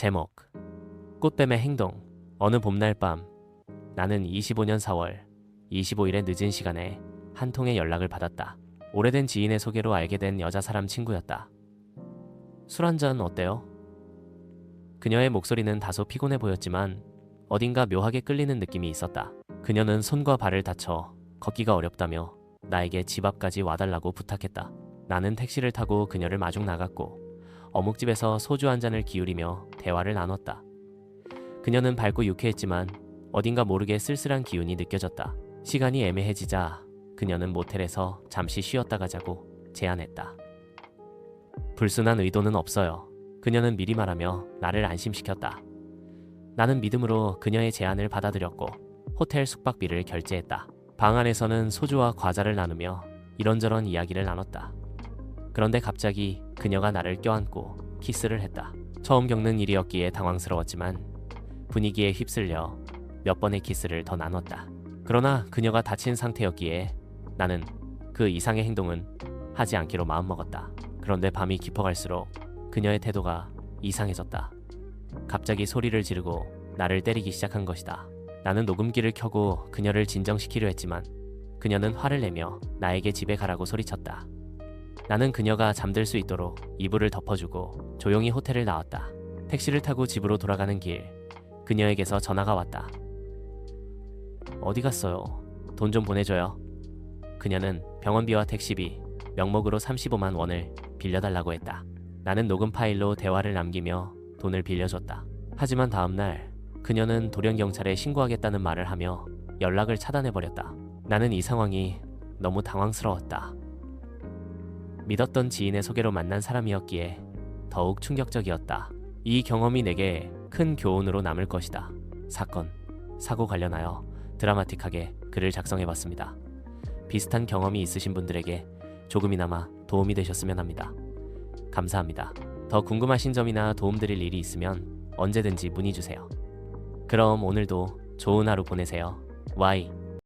제목 꽃뱀의 행동 어느 봄날 밤 나는 25년 4월 25일의 늦은 시간에 한 통의 연락을 받았다. 오래된 지인의 소개로 알게 된 여자 사람 친구였다. 술 한 잔 어때요? 그녀의 목소리는 다소 피곤해 보였지만 어딘가 묘하게 끌리는 느낌이 있었다. 그녀는 손과 발을 다쳐 걷기가 어렵다며 나에게 집 앞까지 와달라고 부탁했다. 나는 택시를 타고 그녀를 마중 나갔고 어묵집에서 소주 한 잔을 기울이며 대화를 나눴다. 그녀는 밝고 유쾌했지만 어딘가 모르게 쓸쓸한 기운이 느껴졌다. 시간이 애매해지자 그녀는 모텔에서 잠시 쉬었다 가자고 제안했다. 불순한 의도는 없어요. 그녀는 미리 말하며 나를 안심시켰다. 나는 믿음으로 그녀의 제안을 받아들였고 호텔 숙박비를 결제했다. 방 안에서는 소주와 과자를 나누며 이런저런 이야기를 나눴다. 그런데 갑자기 그녀가 나를 껴안고 키스를 했다. 처음 겪는 일이었기에 당황스러웠지만 분위기에 휩쓸려 몇 번의 키스를 더 나눴다. 그러나 그녀가 다친 상태였기에 나는 그 이상의 행동은 하지 않기로 마음먹었다. 그런데 밤이 깊어갈수록 그녀의 태도가 이상해졌다. 갑자기 소리를 지르고 나를 때리기 시작한 것이다. 나는 녹음기를 켜고 그녀를 진정시키려 했지만 그녀는 화를 내며 나에게 집에 가라고 소리쳤다. 나는 그녀가 잠들 수 있도록 이불을 덮어주고 조용히 호텔을 나왔다. 택시를 타고 집으로 돌아가는 길, 그녀에게서 전화가 왔다. 어디 갔어요? 돈 좀 보내줘요. 그녀는 병원비와 택시비, 명목으로 35만 원을 빌려달라고 했다. 나는 녹음 파일로 대화를 남기며 돈을 빌려줬다. 하지만 다음날 그녀는 돌연 경찰에 신고하겠다는 말을 하며 연락을 차단해버렸다. 나는 이 상황이 너무 당황스러웠다. 믿었던 지인의 소개로 만난 사람이었기에 더욱 충격적이었다. 이 경험이 내게 큰 교훈으로 남을 것이다. 사건, 사고 관련하여 드라마틱하게 글을 작성해봤습니다. 비슷한 경험이 있으신 분들에게 조금이나마 도움이 되셨으면 합니다. 감사합니다. 더 궁금하신 점이나 도움드릴 일이 있으면 언제든지 문의 주세요. 그럼 오늘도 좋은 하루 보내세요. Y